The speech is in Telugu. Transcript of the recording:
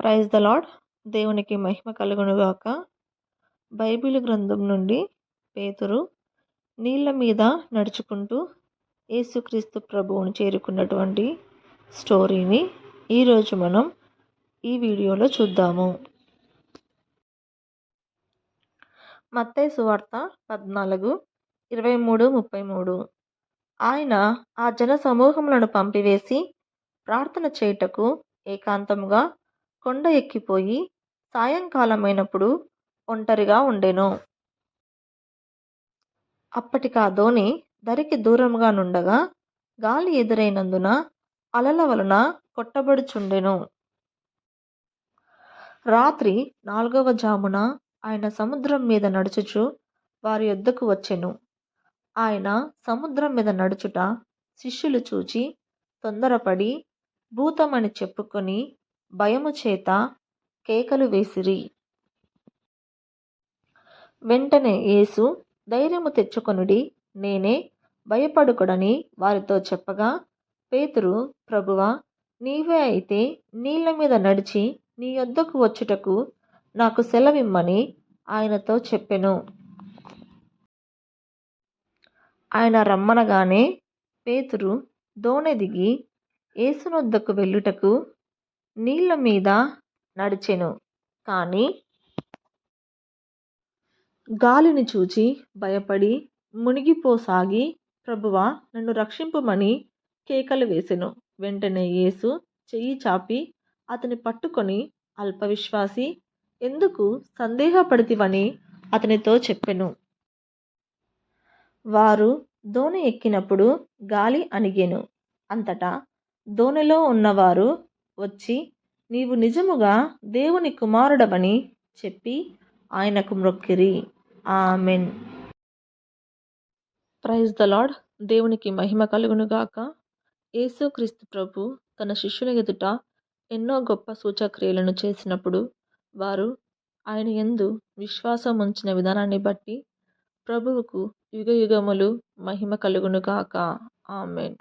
ప్రైజ్ ద లాడ్ దేవునికి మహిమ కలుగునుగాక. బైబిల్ గ్రంథం నుండి పేతురు నీళ్ళ మీద నడుచుకుంటూ యేసుక్రీస్తు ప్రభువుని చేరుకున్నటువంటి స్టోరీని ఈరోజు మనం ఈ వీడియోలో చూద్దాము. మత్తయి సువార్త పద్నాలుగు ఇరవై మూడు ముప్పై మూడు. ఆయన ఆ జన సమూహములను పంపివేసి ప్రార్థన చేయుటకు ఏకాంతముగా కొండ ఎక్కిపోయి సాయంకాలమైనప్పుడు ఒంటరిగా ఉండెను. అప్పటికా ధోని దరికి దూరముగా నుండగా గాలి ఎదురైనందున అలల వలన కొట్టబడుచుండెను. రాత్రి నాలుగవ జామున ఆయన సముద్రం మీద నడుచుచు వారి యొద్దకు వచ్చెను. ఆయన సముద్రం మీద నడుచుట శిష్యులు చూచి తొందరపడి భూతమని చెప్పుకొని భయము చేత కేకలు వేసిరి. వెంటనే యేసు ధైర్యము తెచ్చుకొనుడి నేనే భయపడుకుడని వారితో చెప్పగా పేతురు ప్రభువా నీవే అయితే నీళ్ళ మీద నడిచి నీ యొద్దకు వచ్చుటకు నాకు సెలవిమ్మని ఆయనతో చెప్పెను. ఆయన రమ్మనగానే పేతురు దోణె దిగి ఏసునొద్దకు వెళ్ళుటకు నీళ్ళ మీద నడిచెను. కానీ గాలిని చూచి భయపడి మునిగిపోసాగి ప్రభువా నన్ను రక్షింపుమని కేకలు వేసెను. వెంటనే యేసు చెయ్యి చాపి అతని పట్టుకొని అల్పవిశ్వాసి ఎందుకు సందేహపడితివని అతనితో చెప్పెను. వారు దోణి ఎక్కినప్పుడు గాలి అణిగెను. అంతటా దోణిలో ఉన్నవారు వచ్చి నీవు నిజముగా దేవుని కుమారుడవని చెప్పి ఆయనకు మ్రొక్కిరి ఆమెన్. ప్రైజ్ ద లాడ్ దేవునికి మహిమ కలుగునుగాక. యేసుక్రీస్తు ప్రభు తన శిష్యుల ఎదుట ఎన్నో గొప్ప సూచక్రియలను చేసినప్పుడు వారు ఆయన ఎందు విశ్వాసం ఉంచిన విధానాన్ని బట్టి ప్రభువుకు యుగ యుగములు మహిమ కలుగునుగాక. ఆమెన్.